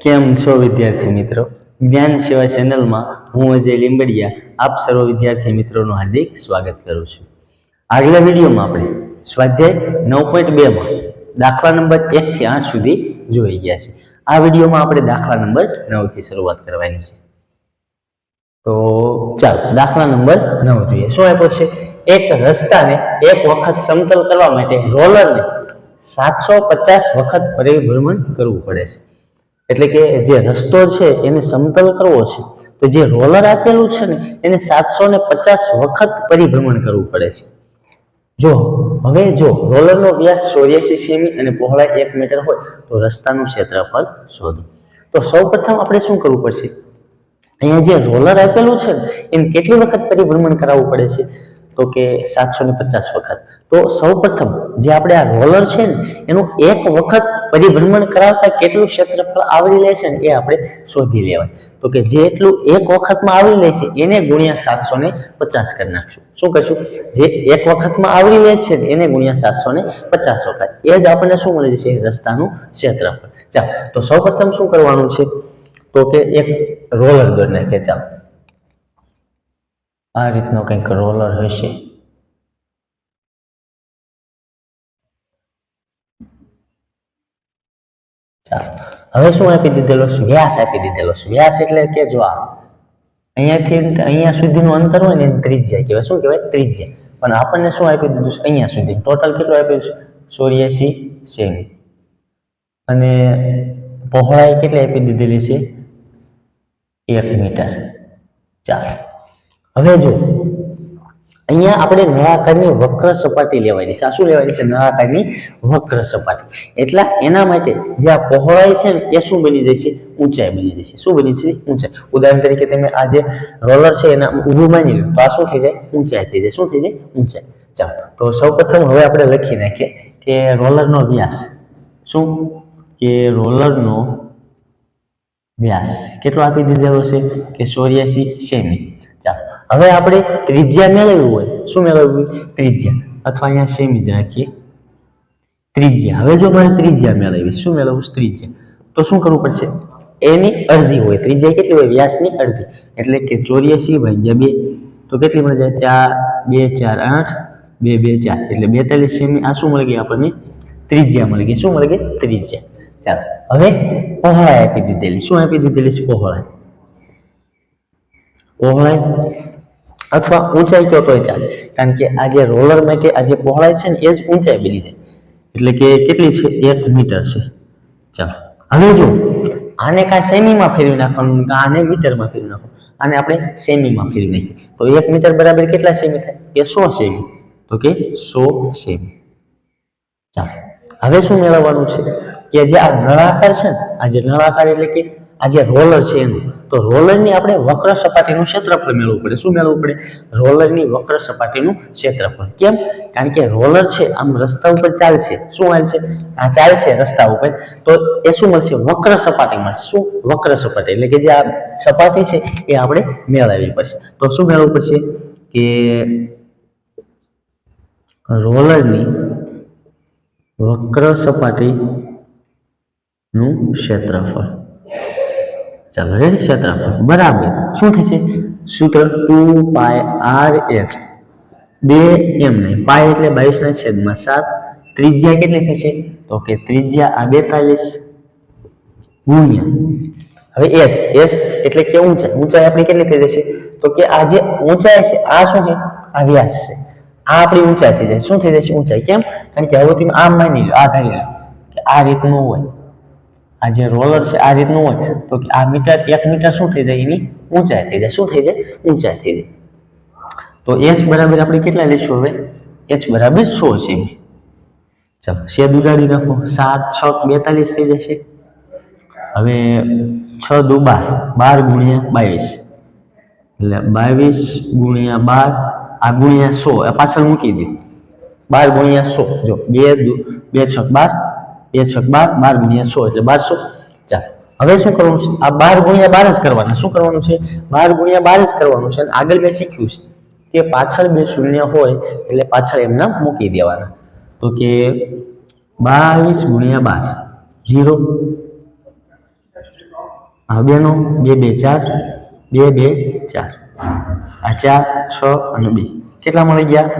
કેમ છો વિદ્યાર્થી મિત્રો? જ્ઞાન સેવા ચેનલમાં હું અજય લીંબડિયા, આપ સર્વ વિદ્યાર્થી મિત્રોનું હાર્દિક સ્વાગત કરું છું. આગલા વિડીયોમાં આપણે સ્વાધ્યાય નવ પોઈન્ટ બેમાં દાખલા નંબર એકથી આઠ સુધી જોઈ ગયા છે આ વિડીયોમાં આપણે દાખલા નંબર નવથી શરૂઆત કરવાની છે. તો ચાલો, દાખલા નંબર નવ જોઈએ. શું આપ્યો છે? એક રસ્તાને એક વખત સમતલ કરવા માટે રોલરને સાતસો પચાસ વખત પરિભ્રમણ કરવું પડે છે. એટલે કે જે રસ્તો છે એને સમતલ કરવો છે. તો જે રોલર આપેલું છે ને, એને સાતસો ને પચાસ વખત પરિભ્રમણ કરવું પડે છે. જો, હવે જો રોલરનો વ્યાસ ચોર્યાસી સેમી અને પહોળાઈ એક મીટર હોય, તો રસ્તાનું ક્ષેત્રફળ શોધો. તો સૌપ્રથમ આપણે શું કરવું પડશે? અહીંયા જે રોલર આપેલું છે એને કેટલી વખત પરિભ્રમણ કરાવવું પડે છે? તો કે સાતસો ને પચાસ વખત. તો સૌપ્રથમ જે આપણે આ રોલર છે ને, એનું એક વખત પરિભ્રમણ કરાવતા કેટલું ક્ષેત્રફળ આવરી લે છે ને એ આપણે શોધી લેવાય. તો કે જેટલું એક વખતમાં આવરી લે છે, એને ગુણ્યા સાતસો ને પચાસ કરી નાખશું. શું કરશું? જે એક વખતમાં આવરી લે છે એને ગુણ્યા સાતસો ને પચાસ વખત. એ જ આપણને શું મળી જશે? રસ્તાનું ક્ષેત્રફળ. ચાલો, તો સૌપ્રથમ શું કરવાનું છે? તો કે એક રોલર દોરી નાખીએ. ચાલો. આ રીતનો કંઈક રોલર હશે ચાલો હવે શું આપી દીધેલો વ્યાસ આપી દીધેલો વ્યાસ એટલે કે જો આ અહીંયાથી અહીંયા સુધીનું અંતર હોય ને ત્રિજ્યા કહેવાય. શું કહેવાય? ત્રિજ્યા. પણ આપણને શું આપી દીધું છે? અહીંયા સુધી. ટોટલ કેટલું આપ્યું છે? ચોર્યાસી સેમી. અને પહોળાઈ કેટલી આપી દીધેલી છે? એક મીટર. ચાલો. હવે જો અહીંયા આપણે નળાકારની વક્ર સપાટી લેવાની છે. શું લેવાની છે? નળાકારની વક્ર સપાટી. એટલે એના માટે જે આ પહોળાઈ છે ને, એ શું બની જશે? ઊંચાઈ બની જશે. શું બની જશે? ઊંચાઈ. ઉદાહરણ તરીકે તમે આ જે રોલર છે, એના ઊભું માની લો. તો આ શું થઈ જાય? ઊંચાઈ થઈ જાય. શું થઈ જાય? ઊંચાઈ. ચાલો. તો સૌપ્રથમ હવે આપણે લખી નાખીએ કે રોલરનો વ્યાસ. શું? કે રોલરનો વ્યાસ. કેટલો આપી દીધેલો છે? કે ચોર્યાસી સેમી. ચાલો. હવે આપણે ત્રિજ્યા મેળવ્યું હોય, શું મેળવવું ત્રિજ્યા. અથવા અહીંયા સેમી જ રાખીએ ત્રિજ્યા. હવે જો મારે ત્રિજ્યા મેળવી શું મેળવવું? ત્રિજ્યા. તો શું કરવું પડશે? એની અડધી હોય. ત્રિજ્યા કેટલી હોય? વ્યાસની અડધી. એટલે કે ચોર્યાસી ભાગ્યા બે. તો કેટલી મળી જાય? ચાર, બે, ચાર, આઠ, બે બે, ચાર. એટલે બેતાલીસ સેમી. આ શું મળી ગઈ આપણને? ત્રિજ્યા મળી ગઈ. શું મળી ગઈ? ત્રિજ્યા. ચાલો. હવે પહોળાઈ આપી દીધેલી. શું આપી દીધેલી છે? પહોળાઈ. પહોળાઈ? અથવા ઊંચાઈ કહો તોય ચાલે. કારણ કે આ જે રોલર માટે આ જે પહોળાઈ છે ને એ જ ઊંચાઈ બની જાય. એટલે કે કેટલી છે? એક મીટર છે. ચાલો. હવે જો, આને કાંઈ સેમીમાં ફેરવી નાખવાનું આને મીટરમાં ફેરવી નાખવાનું? આને આપણે સેમીમાં ફેરવી નાખીએ. તો એક મીટર બરાબર કેટલા સેમી થાય? કે સો સેમી. તો કે સો સેમી. ચાલો. હવે શું મેળવવાનું છે? કે જે આ નળાકાર છે ને, આ જે નળાકાર એટલે કે આ જે રોલર છે એનું, તો રોલરની આપણે વક્ર સપાટીનું ક્ષેત્રફળ મેળવવું પડે. શું મેળવવું પડે? રોલરની વક્ર સપાટીનું ક્ષેત્રફળ. કેમ? કારણ કે રોલર છે, આમ રસ્તા ઉપર ચાલશે શું હાલશે આ ચાલશે રસ્તા ઉપર. તો એ શું મળશે? વક્ર સપાટી મળશે. શું? વક્ર સપાટી. એટલે કે જે આ સપાટી છે એ આપણે મેળવવી પડશે. તો શું મેળવવું પડશે? કે રોલરની વક્ર સપાટીનું ક્ષેત્રફળ. ચાલો રેડી ક્ષેત્રફળ બરાબર શું થશે? સૂત્ર ટુ પાય આર એચ બે એમ નહીં પાય એટલે બાવીસના છેદમાં સાત. ત્રિજ્યા કેટલી થશે? તો કે ત્રિજ્યા આ બેતાલીસ. ગુણ્યા. હવે એચ એસ એટલે કે ઊંચાઈ. ઊંચાઈ આપણી કેટલી થઈ જશે? તો કે આ જે ઊંચાઈ છે, આ શું છે? આ વ્યાસ છે. આ આપણી ઊંચાઈ થઈ જાય શું થઈ જશે? ઊંચાઈ. કેમ? કારણ કે હવે તમે આમ માની લો, આ ધારી લો કે આ રીતનું હોય. આ જે રોલર છે, આ રીતનું હોય, તો આ મીટર, એક મીટર શું થઈ જાય? એની ઊંચાઈ થઈ જાય. શું થઈ જાય? ઊંચાઈ થઈ જાય. તો એચ બરાબર આપણે કેટલા લઈશું હવે? એચ બરાબર સો છે. ચાલો શેદ ઉડાડી નાખો. સાત, છ, બેતાલીસ થઈ જશે. હવે છ દુ બાર. બાર ગુણ્યા બાવીસ. એટલે બાવીસ ગુણ્યા બાર, આ ગુણ્યા સો. પાછળ મૂકી દે. બાર ગુણ્યા સો. જો, બે બે, છ, બાર. બે છ બાર બાર ગુણ્યા સો એટલે બારસો ચાર. હવે શું કરવાનું છે? આ બાર ગુણ્યા બાર જ કરવાના. શું કરવાનું છે? બાર ગુણ્યા બાર જ કરવાનું છે આગળ મેં શીખ્યું છે કે પાછળ બે શૂન્ય હોય એટલે પાછળ એમના મૂકી દેવાના. તો કે બાવીસ ગુણ્યા બાર જીરો આ બેનો, બે બે, ચાર. બે બે, ચાર. આ ચાર, છ અને બે. કેટલા મળી ગયા?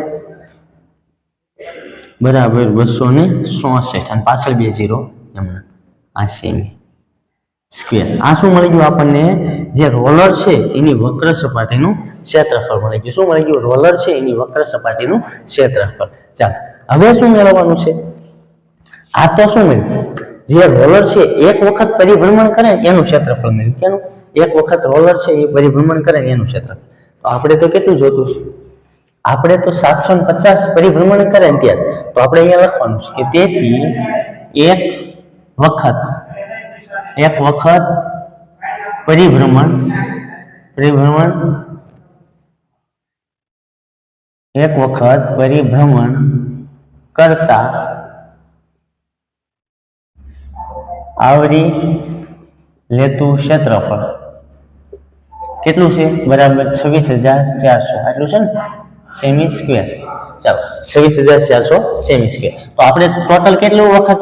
બરાબર બસો ને ચોસઠ અને પાછળ બે જીરો એમના. આ સેમી સ્ક્વેર આ શું મળી ગયું આપણને? જે રોલર છે, એની વક્ર સપાટીનું ક્ષેત્રફળ મળી ગયું. શું મળી ગયું? રોલર છે, એની વક્ર સપાટીનું ક્ષેત્રફળ. ચાલો, હવે શું મેળવવાનું છે? આ તો શું મળ્યું? જે રોલર છે, એક વખત પરિભ્રમણ કરે, એનું ક્ષેત્રફળ મળ્યું. કેનું? એક વખત રોલર છે, એ પરિભ્રમણ કરે, એનું ક્ષેત્રફળ. તો આપણે તો કેટલું જોતું? આપણે તો સાતસો પચાસ પરિભ્રમણ કરે ને ત્યારે તો આપણે અહીંયા લખવાનું છે કે તેથી એક વખત એક વખત પરિભ્રમણ પરિભ્રમણ, એક વખત પરિભ્રમણ કરતા આવરી લેતું ક્ષેત્રફળ. કેટલું છે? બરાબર છવ્વીસ હજાર ચારસો. આટલું છે ને? સેમી સ્ક્વેર. ચાલો, છવ્વીસ હજાર ચારસો સેમી કે. તો આપણે ટોટલ કેટલું વખત?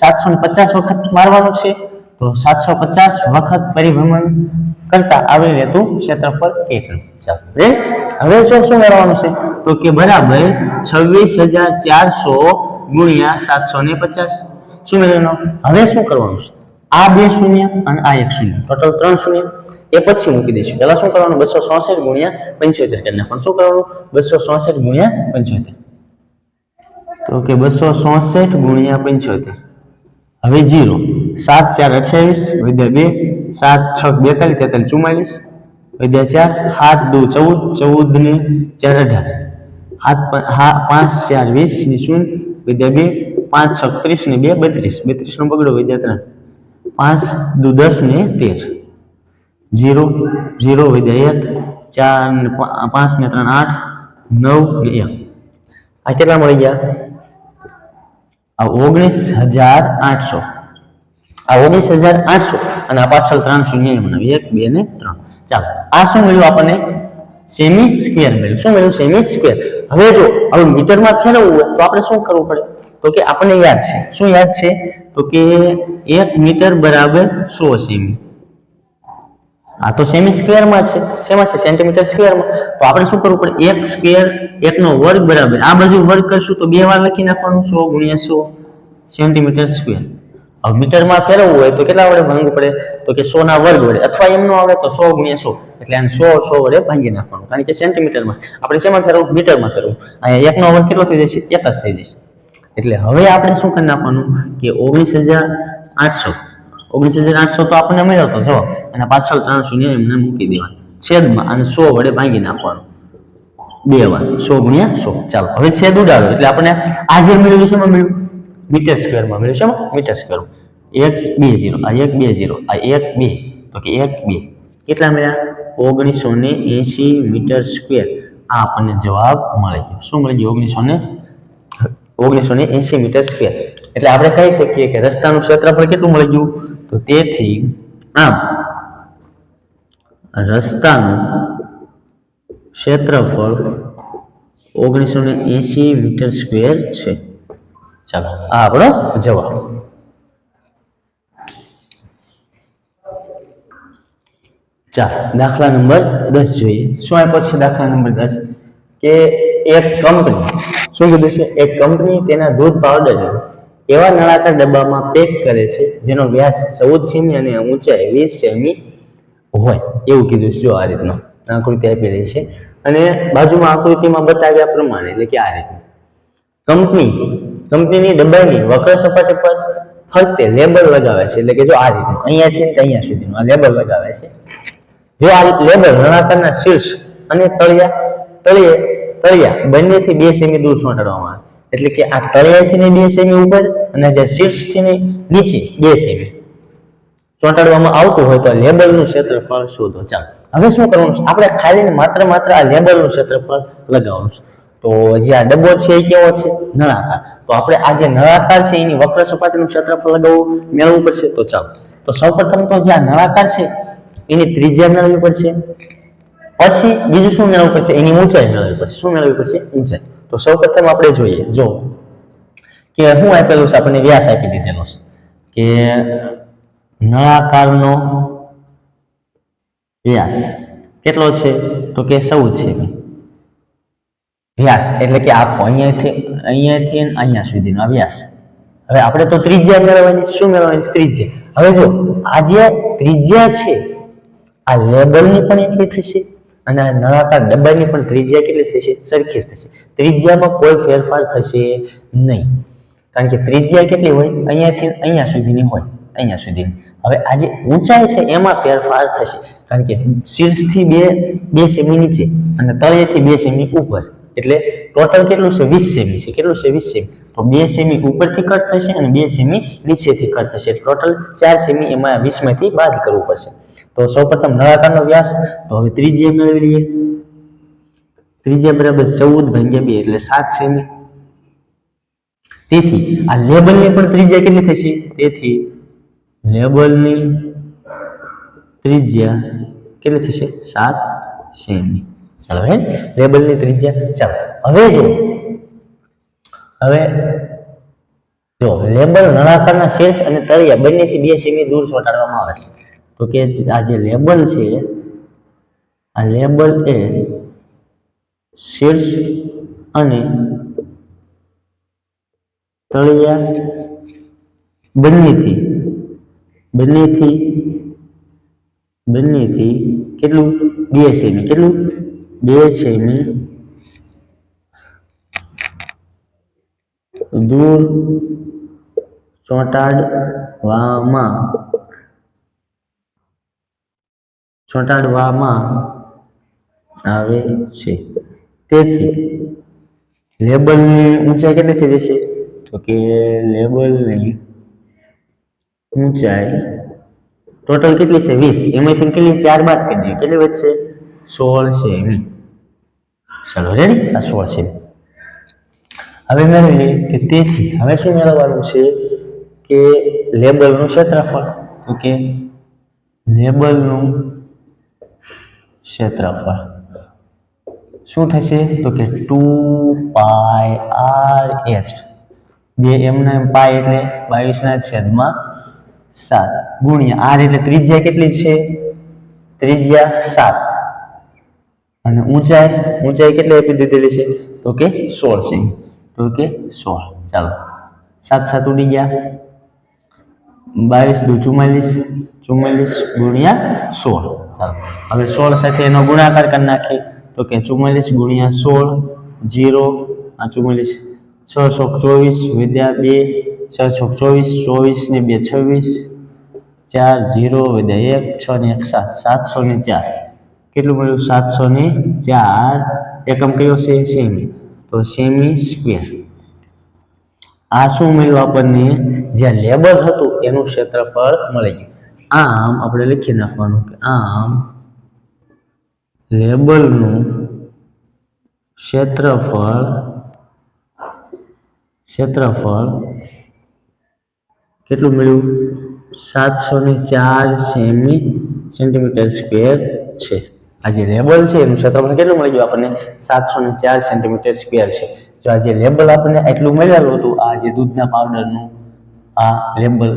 સાતસો પચાસ વખત મારવાનું છે? તો સાતસો પચાસ વખત પરિભ્રમણ કરતા આવી રહેતું ક્ષેત્રફળ કેટલું ચાલો હવે શું શું મેળવવાનું છે? તો કે બરાબર છવ્વીસ હજાર ચારસો ગુણ્યા સાતસો ને પચાસ. શું મેળવવાનું? હવે શું કરવાનું છે? આ બે શૂન્ય અને આ એક શૂન્ય. ટોટલ ત્રણ શૂન્ય. એ પછી મૂકી દઈશું. પહેલા શું કરવાનું? બસો ચોસઠ ગુણ્યા પંચોતેર કરી નાખવાનું. શું કરવાનું? બસો ચોસઠ ગુણ્યા પંચોતેર. તો કે બસો ચોસઠ ગુણ્યા પંચોતેર. હવે જીરો. સાત, ચાર, અઠ્યાવીસ. વિદ્યા બે. સાત, છ, બેતાલીસ, તેતાલીસ, ચુમ્માલીસ. વિદ્યા ચાર. સાત દુ, ચૌદ. ચૌદ ને ચાર, અઢાર. સાત પાંચ, ચાર, વીસ ને શૂન્ય. વિદ્યા બે. પાંચ, છ, ત્રીસ ને બે, બત્રીસ. બત્રીસ નો બગડો વિદ્યા ત્રણ. પાંચ, દુ, દસ ને તેર. જીરો જીરો વધ્યા એક, ચાર ને પાંચ ને ત્રણ, આઠ, નવ ને એક. આ કેટલા મળી ગયા? આ ઓગણીસ હજાર આઠસો. આ ઓગણીસ હજાર આઠસો અને આ પાછળ ત્રણ શૂન્ય બનાવી. એક, બે ને ત્રણ. ચાલો, આ શું મળ્યું આપણને? સેમી સ્ક્વેર મળ્યું. શું મળ્યું? સેમી સ્ક્વેર. હવે જો, હવે મીટરમાં ફેરવવું હોય તો આપણે શું કરવું પડે? તો કે આપણને યાદ છે. શું યાદ છે? તો કે એક મીટર બરાબર સો સેમી. આ તો સેમી સ્ક્વેરમાં છે. શેમાં છે? સેન્ટીમીટર સ્ક્વેરમાં તો આપણે શું કરવું પડે? એક સ્ક્વેર એકનો વર્ગ બરાબર. આ બાજુ વર્ગ કરશું તો બે વાર લખી નાખવાનું, સો ગુણ્યા સેન્ટીમીટર સ્ક્વેર હવે મીટરમાં ફેરવવું હોય તો કેટલા વડે ભાંગવું પડે? તો કે સોના વર્ગ વડે. અથવા એમ નો આવે તો સો ગુણ્યા એટલે આને સો સો વડે ભાંગી નાખવાનું. કારણ કે સેન્ટીમીટરમાં આપણે શેમાં ફેરવવું? મીટરમાં ફેરવું અહીંયા એકનો વર્ગ કેટલો થઈ જશે? એક જ થઈ જશે. એટલે હવે આપણે શું કરી નાખવાનું? કે ઓગણીસ હજાર આઠસો. ઓગણીસ હજાર આઠસો તો આપણને મળ્યો હતો જો. અને પાછળ ત્રણ ને એમને મૂકી દેવાનું. છેદમાં અને સો વડે ભાંગી નાખવાનું. બે વાર. સો ગુણ્યા સો. ચાલો, હવે છેદ ઉડાડો. એટલે આપણને આ જે મળ્યું છે એમાં મળ્યું? મીટર સ્ક્વેરમાં મળ્યું છે મીટર સ્ક્વેર એક, બે, ઝીરો. આ એક, બે, ઝીરો. આ એક, બે. તો કે એક, બે. કેટલા મળ્યા? ઓગણીસો ને એસી મીટર સ્ક્વેર. આ આપણને જવાબ મળે છે શું મળી ગયું? ઓગણીસો ને ઓગણીસો ને એસી મીટર સ્ક્વેર. એટલે આપણે કહી શકીએ કે રસ્તાનું ક્ષેત્રફળ કેટલું મળી ગયું? તો તેથી, આમ, રસ્તાનું ક્ષેત્રફળ ઓગણીસો ને એસી મીટર સ્ક્વેર છે. ચાલો, આ આપણો જવાબ. ચાલો, દાખલા નંબર દસ જોઈએ. શું આપ્યો છે દાખલા નંબર દસ? કે એક કંપની શું કીધું છે? એક કંપની તેના દૂધ પાવડર એવા નળાકાર ડબ્બામાં પેક કરે છે, જેનો વ્યાસ ચૌદ સેમી અને ઊંચાઈ વીસ સેમી હોય, એવું કીધું છે. જો આ રીતનો આકૃતિ આપેલી છે. અને બાજુમાં આકૃતિમાં બતાવ્યા પ્રમાણે, એટલે કે આ રીતનું. કંપની, કંપનીની ડબ્બાની વક્ર સપાટી પર ફરતે લેબલ લગાવે છે, એટલે કે જો આ રીતનું અહીંયાથી અહીંયા સુધીનું આ લેબલ લગાવે છે. જો આ લેબલ નળાકારના શીર્ષ અને તળિયા, તળિયે, તળિયા બંનેથી બે સેમી દૂર ચોંટાડવામાં આવે. એટલે કે આ તળિયાથી ને બે સેમી ઉપર અને જે શીર્ષથી નીચે બે સેમી. ચોંટાડવામાં આવતું હોય તો લેબલનું ક્ષેત્રફળ શોધો. ચાલો, હવે શું કરવાનું છે? આપણે ખાલી માત્ર માત્ર આ લેબલનું ક્ષેત્રફળ લગાવવાનું છે. તો જે આ ડબ્બો છે એ કેવો છે? નળાકાર. તો આપણે આ જે નળાકાર છે એની વક્ર સપાટીનું ક્ષેત્રફળ લગાવવું મેળવવું પડશે. તો ચાલો, તો સૌપ્રથમ તો જે આ નળાકાર છે, એની ત્રિજ્યા મેળવવી પડશે. પછી બીજું શું મેળવવું પડશે? એની ઊંચાઈ મેળવવી પડશે. શું મેળવવી પડશે? ઊંચાઈ. તો સૌપ્રથમ આપણે જોઈએ, જો કે હું આપેલું છે, આપણને વ્યાસ આપી દીધેલો છે, કે નળાકારનો વ્યાસ કેટલો છે? તો કે ચૌદ છે. વ્યાસ એટલે કે આખો અહીંયાથી અહીંયાથી અહીંયા સુધીનો વ્યાસ. હવે આપણે તો ત્રિજ્યા મેળવવાની શું મેળવવાની ત્રિજ્યા. હવે જો, આ જે ત્રિજ્યા છે, આ લેબલની પણ એટલી થશે. અને નળાકાર ડબ્બાની પણ ત્રિજ્યા કેટલી થશે? સરખી થશે. ત્રિજ્યામાં કોઈ ફેરફાર થશે નહીં. કારણ કે ત્રિજ્યા કેટલી હોય? અહીંયાથી અહીંયા સુધીની હોય. અહીંયા સુધીની. હવે આ જે ઊંચાઈ છે, એમાં ફેરફાર થશે. કારણ કે શીર્ષથી બે બે સેમી નીચે અને તળિયેથી બે સેમી ઉપર. એટલે ટોટલ કેટલું છે? વીસ સેમી છે. કેટલું છે? વીસ સેમી. તો બે સેમી ઉપરથી કટ થશે અને બે સેમી નીચેથી કટ થશે. ટોટલ ચાર સેમી એમાં વીસમાંથી બાદ કરવું પડશે. તો સૌપ્રથમ નળાકારનો વ્યાસ, તો હવે ત્રીજી મેળવી લઈએ. ત્રિજ્યા બરાબર ચૌદ ભાગ્યા બે એટલે સાત સેમી તેથી આ લેબલની પણ ત્રિજ્યા કેટલી થશે? તેથી લેબલની ત્રિજ્યા કેટલી થશે? સાત સેમી ચાલો હે, લેબલની ત્રિજ્યા ચાલો. હવે જો હવે જો લેબલ નળાકારના શેષ અને તળિયા બંનેથી બે સેમી દૂર ચોંટાડવામાં આવે છે. તો કે આ જે લેબલ છે, આ લેબલ એ શીર્ષ અને તળિયા બંનેથી બંનેથી બંનેથી કેટલું? બે સેમી. કેટલું? બે સેમી. દૂર ચોંટાડવામાં ચોંટાડવામાં આવે છે. તેથી લેબલની ઊંચાઈ કેટલી થઈ જશે? તો કે લેબલની ઊંચાઈ ટોટલ કેટલી છે? વીસ. એમાંથી કેટલી? ચાર બાદ કરી દઈએ. કેટલી વધશે? સોળ છે સેમી ચાલો રેડી આ સોળ છે. હવે મેળવી કે તેથી હવે શું મેળવવાનું છે? કે લેબલનું ક્ષેત્રફળ. તો કે લેબલનું ક્ષેત્રફળ. શું થશે? તો કે ટુ પાય આર એચ. બે એમના એમ પાય એટલે બાવીસના છેદમાં સાત. ગુણ્યા આર એટલે ત્રિજ્યા કેટલી છે? ત્રિજ્યા સાત. અને ઊંચાઈ ઊંચાઈ કેટલી આપી દીધેલી છે? તો કે સોળ છે. તો કે સોળ. ચાલો. સાત સાત ઉડી ગયા. બાવીસ દુ ચુમ્માલીસ. ચુમ્માલીસ ગુણ્યા સોળ. હવે સોળ સાથે એનો ગુણાકાર કરી નાખીએ તો કે ચુમ્માલીસ ગુણ્યા સોળ જીરો આ ચુમ્માલીસ, છ છોક ચોવીસ વિદ્યા બે, છ છોક ચોવીસ ચોવીસ ને બે છવ્વીસ, ચાર જીરો વિદ્યા એક, છ ને એક સાત, સાતસો ને ચાર. કેટલું મળ્યું? સાતસો ને ચાર. એકમ કયો છે? સેમી. તો સેમી સ્ક્વેર. આ શું મળ્યું આપણને? જ્યાં લેબલ હતું, એનું ક્ષેત્રફળ મળી ગયું. આમ આપણે લખી નાખવાનું કે આમ લેબલનું ક્ષેત્રફળ ક્ષેત્રફળ કેટલું મળ્યું? સાતસો ને ચાર સેમી સેન્ટીમીટર સ્ક્વેર છે. આ જે લેબલ છે, એનું ક્ષેત્રફળ કેટલું મળી ગયું આપણને? સાતસો ને ચાર સેન્ટીમીટર સ્ક્વેર છે. જો આ જે લેબલ આપણને એટલું મળેલું હતું, આ જે દૂધના પાવડરનું આ લેબલ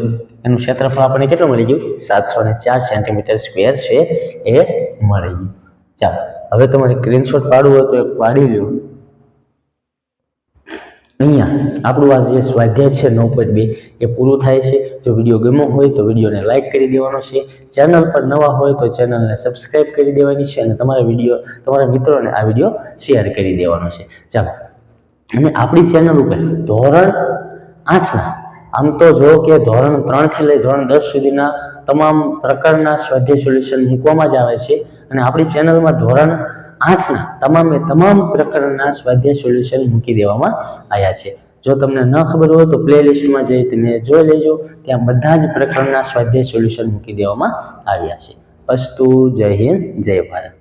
એનું ક્ષેત્રફળ આપણને કેટલું મળી ગયું? સાતસો ને ચાર સેન્ટીમીટર સ્ક્વેર છે એ મળી ગયું. ચાલો, હવે તમારે સ્ક્રીનશોટ પાડવું હોય તો પાડી લ્યો. અહીંયા આપણું આ જે સ્વાધ્યાય છે નવ પોઈન્ટ બે એ પૂરું થાય છે. જો વીડિયો ગમ્યો હોય તો વિડીયોને લાઇક કરી દેવાનો છે. ચેનલ પર નવા હોય તો ચેનલને સબસ્ક્રાઇબ કરી દેવાની છે અને તમારા વીડિયો, તમારા મિત્રોને આ વીડિયો શેર કરી દેવાનો છે. ચાલો, અને આપણી ચેનલ ઉપર ધોરણ આઠના આમ તો જો કે ધોરણ ત્રણથી લઈ ધોરણ દસ સુધીના તમામ પ્રકારના સ્વાધ્યાય સોલ્યુશન મૂકવામાં જ આવે છે અને આપણી ચેનલમાં ધોરણ આઠના તમામે તમામ પ્રકારના સ્વાધ્યાય સોલ્યુશન મૂકી દેવામાં આવ્યા છે. જો તમને ન ખબર હોય તો પ્લે લિસ્ટમાં જઈ તમે જોઈ લેજો. ત્યાં બધા જ પ્રકારના સ્વાધ્યાય સોલ્યુશન મૂકી દેવામાં આવ્યા છે. અસ્તુ, જય હિન્દ, જય ભારત.